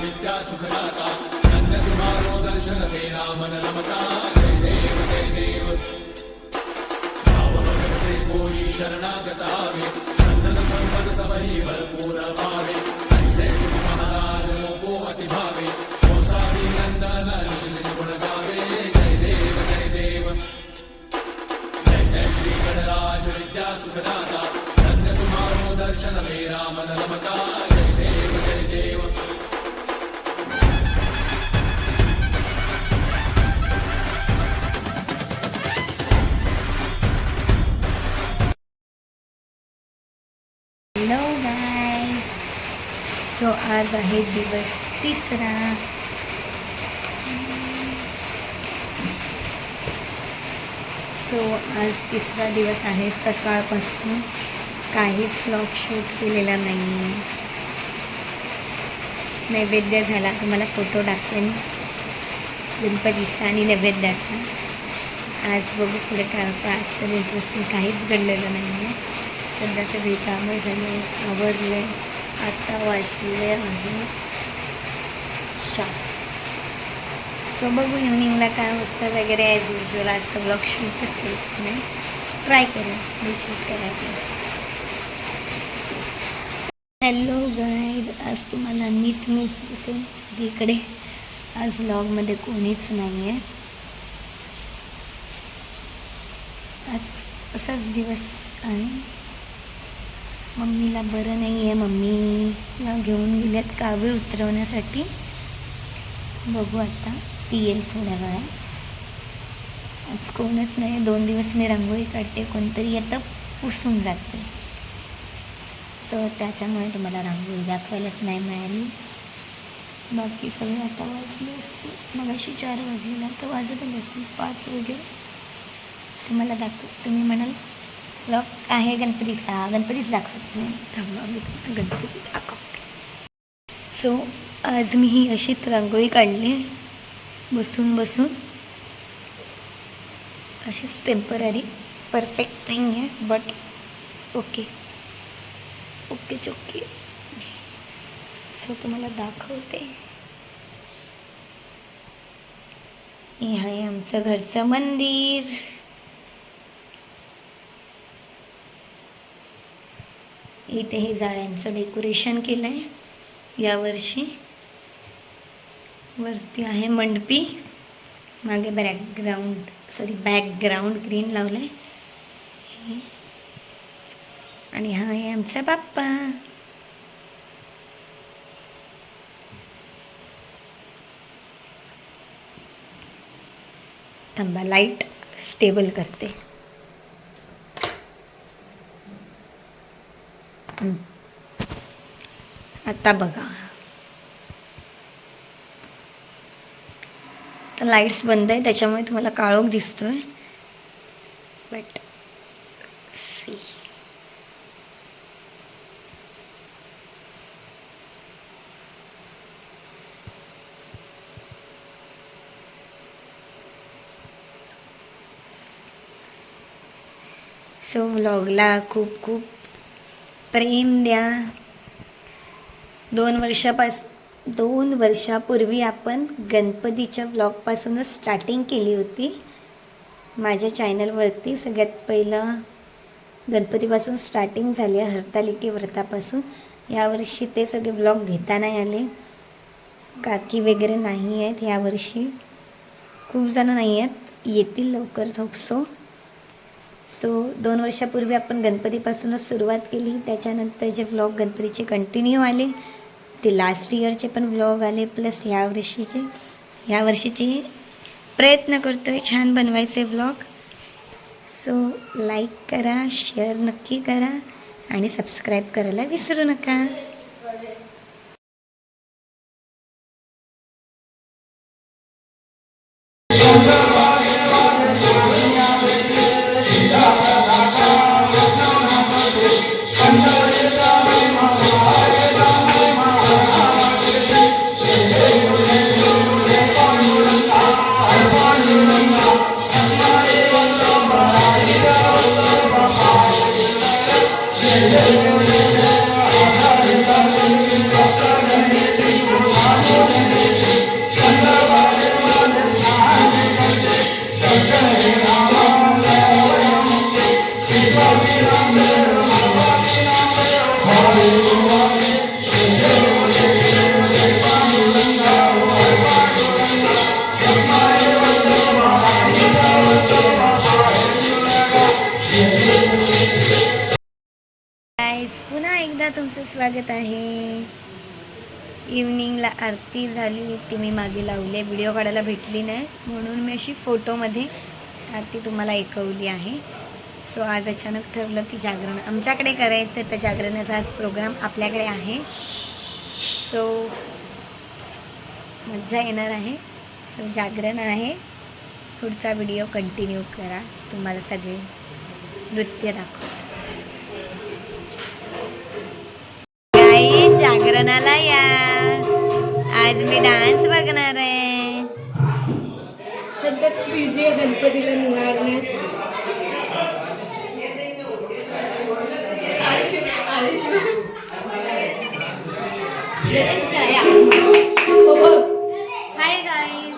विद्या सुखदाता धन्य तुम्हारो दर्शन तेरा मन रमता जय देव जय देव। भाव से कोई शरणागत आवे सन्नत संपद सबही भरपूर भावे ऐसे तुम महाराज लोको अति भावे गोसावी नंदन निश्चित गुण गावे। जय देव जय देव। जय जय श्री गणराज विद्या सुखदाता धन्य तुम्हारो दर्शन मेरा मन रमता आज आहे दिवस तिसरा. सो आज तिसरा दिवस आहे सकाळपासून. काहीच ब्लॉग शूट केलेला नाही. नैवेद्य झाला. तुम्हाला फोटो टाकेन गणपतीचा आणि नैवेद्याचा. आज बघू पुढे काय होतं. आजपर्यंत काहीच घडलेलं नाही आहे सध्याचं सगळी झालं आवडलं आहे आता वाजले आहे. चार सो बघू इव्हनिंगला काय होतं वगैरे ॲज युजल आज तर ब्लॉग शूट असेल नाही. ट्राय करू. मी शूट करायचं. हॅलो गाईज आज तुम्हाला मीच मीच दिसेल सगळीकडे. आज ब्लॉगमध्ये कोणीच नाही आहे आज असाच दिवस आहे. मम्मीला बरं नाही आहे मम्मीला घेऊन गेल्यात कावीळ उतरवण्यासाठी. बघू आता ती येईल थोड्या वेळात. आज कोणच नाही दोन दिवस मी रांगोळी काढते कोणतरी येतं पुसून जाते. तर त्याच्यामुळे तुम्हाला रांगोळी दाखवायलाच नाही मिळाली. बाकी सगळे आता वाजले असते मग अशी चार वाजलेला तर वाजतच असतील. पाच वगैरे. तुम्हाला दाखव तुम्ही म्हणाल ब्लॉग आहे गणपतीचा गणपतीच दाखवत नाही थांबा गणपती दाखवते सो आज मी ही अशीच रांगोळी काढली. बसून बसून. अशीच टेंपररी परफेक्ट नाही आहे बट ओके ओके चोके सो तुम्हाला दाखवते. हे आहे आमचं घरचं मंदिर. इथे हे जाळ्यांचं डेकोरेशन केलं आहे यावर्षी वरती आहे मंडपी. मागे बॅकग्राऊंड सॉरी बॅकग्राऊंड ग्रीन लावलं आहे आणि हा आहे आमचा बाप्पा. थांबा लाइट स्टेबल करते. आता बघा. तर लाईट्स बंद आहे त्याच्यामुळे तुम्हाला काळोख दिसतोय. बट सी सो व्लॉगला खूप खूप प्रेम द्या दोन वर्षापास दोन वर्षापूर्वी आपण गणपतीच्या ब्लॉगपासूनच स्टार्टिंग केली होती. माझ्या चॅनलवरती सगळ्यात पहिलं गणपतीपासून स्टार्टिंग झाली आहे हरतालिके व्रतापासून. यावर्षी ते सगळे ब्लॉग घेता नाही आले. काकी वगैरे नाही आहेत यावर्षी खूप जणं नाही आहेत. येतील लवकर होपसो सो दोन वर्षापूर्वी आपण गणपतीपासूनच सुरुवात केली. त्याच्यानंतर जे ब्लॉग गणपतीचे कंटिन्यू आले ते लास्ट इयरचे पण ब्लॉग आले प्लस ह्या वर्षीचे. ह्या वर्षीचे प्रयत्न करतो आहे छान बनवायचे ब्लॉग सो लाईक करा शेअर नक्की करा आणि सबस्क्राईब करायला विसरू नका. स्वागत आहे. इव्हनिंगला आरती झाली ती मी मागे लावली व्हिडिओ काढायला भेटली नाही. म्हणून मी अशी फोटोमध्ये आरती तुम्हाला ऐकवली आहे. सो आज अचानक ठरलं की जागरण आमच्याकडे करायचं आहे तर जागरणाचा आज प्रोग्राम आपल्याकडे आहे. सो मज्जा येणार आहे. सो जागरण आहे. पुढचा व्हिडिओ कंटिन्यू करा. तुम्हाला सगळे नृत्य दाखव जागरणाला या आज मी डान्स बघणार आहे. सध्या खूप बिझी आहे गणपतीला निहारण्यात हाय गाईज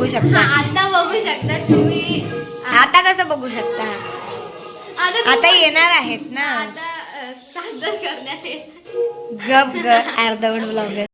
बघू शकता. आता बघू शकता तुम्ही. आता कसं बघू शकता? आता येणार आहेत ना. आता सादर करण्यात येत. गप ग अर्धवट ब्लॉगर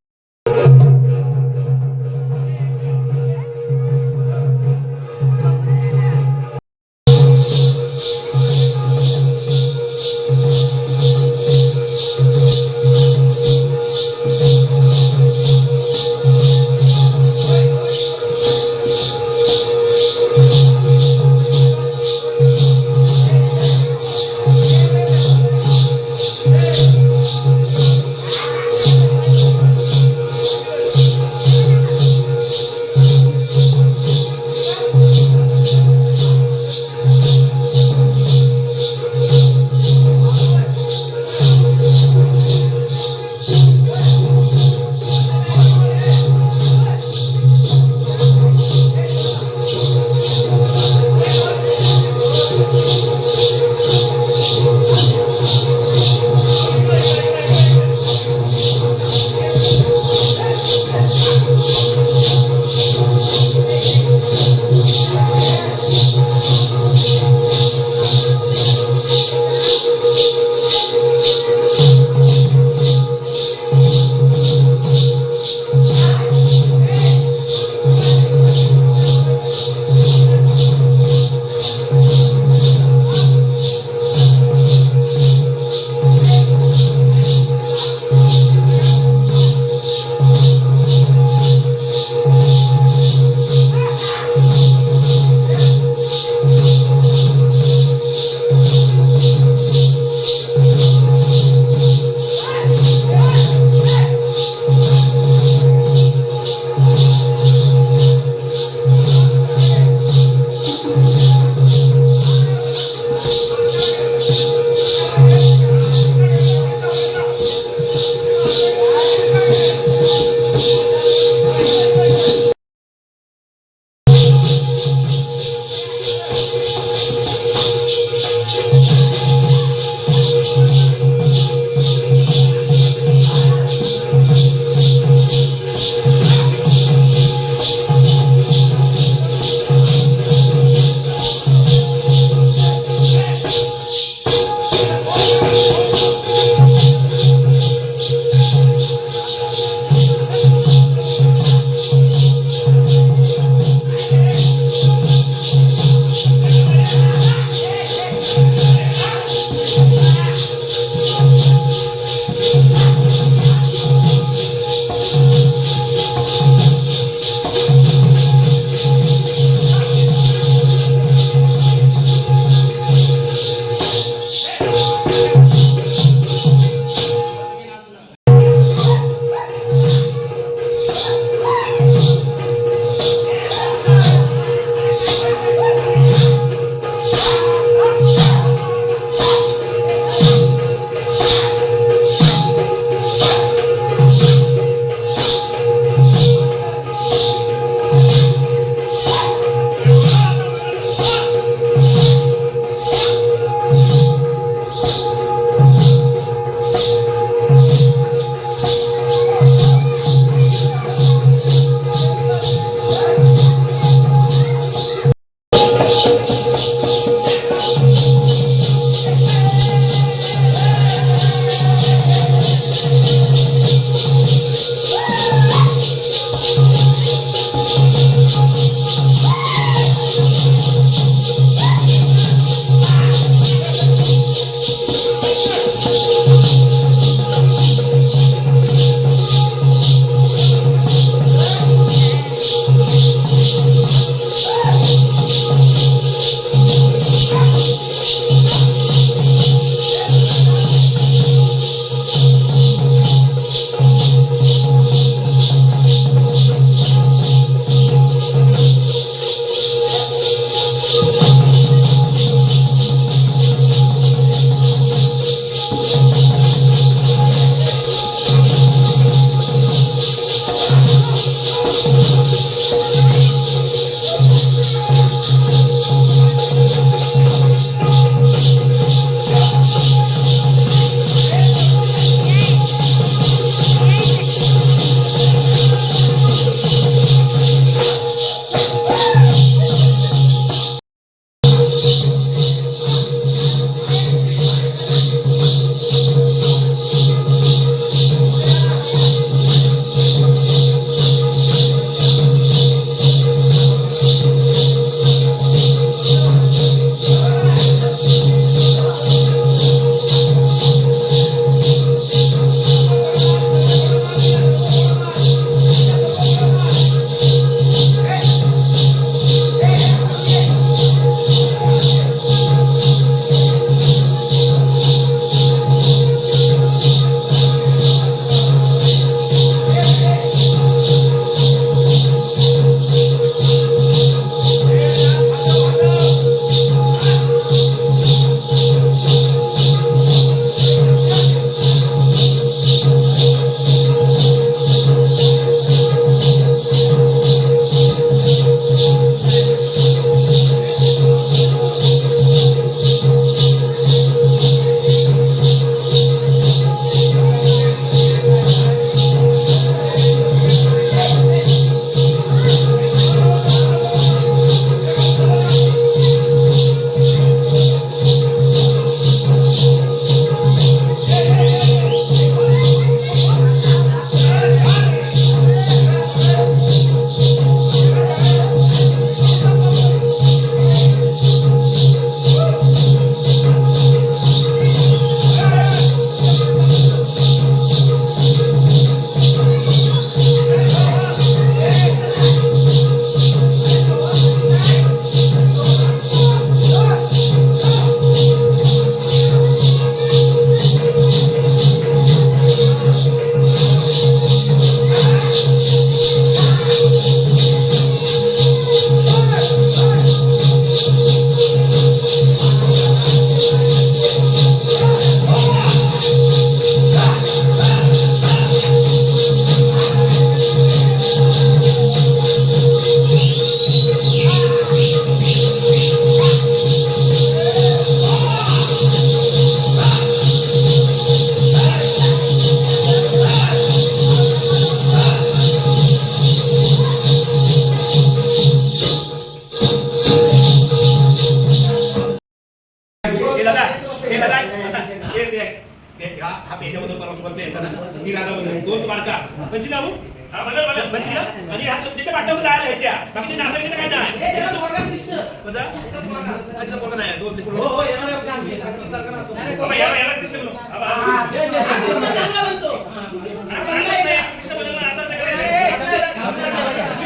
करायचं.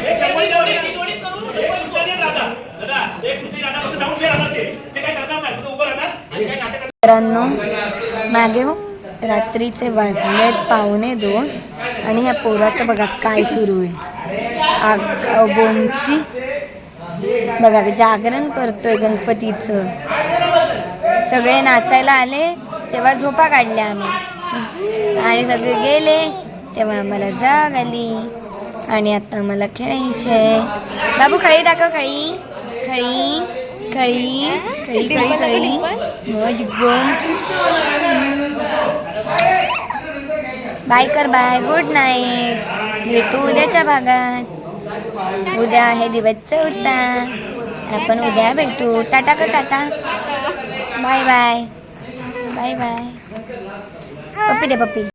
एक शंभरी द्या बरं. एक कृष्ण आणि. ते काय करणार नाही, फक्त उभं राहणार. आणि काय नाटक मित्रांनो मागे हो. रात्रीचे वाजलेत पावणे दोन आणि ह्या पोराचं बघा काय सुरू आहे. आग बघा जागरण करतोय गणपतीचं. सगळे नाचायला आले तेव्हा झोपा काढल्या आम्ही. आणि सगळे गेले तेव्हा आम्हाला जाग आली. आणि आता आम्हाला खेळायचे बाबू खळी दाखव खळी. खळी खळी खळी खळी खळी. हो, मग गोम बाय कर बाय. गुड नाईट भेटू उद्याच्या भागात. उद्या आहे दिवस चौथा आपण उद्या भेटू. टाटा कर टाटा. बाय बाय बाय बाय पप्पी दे पप्पी.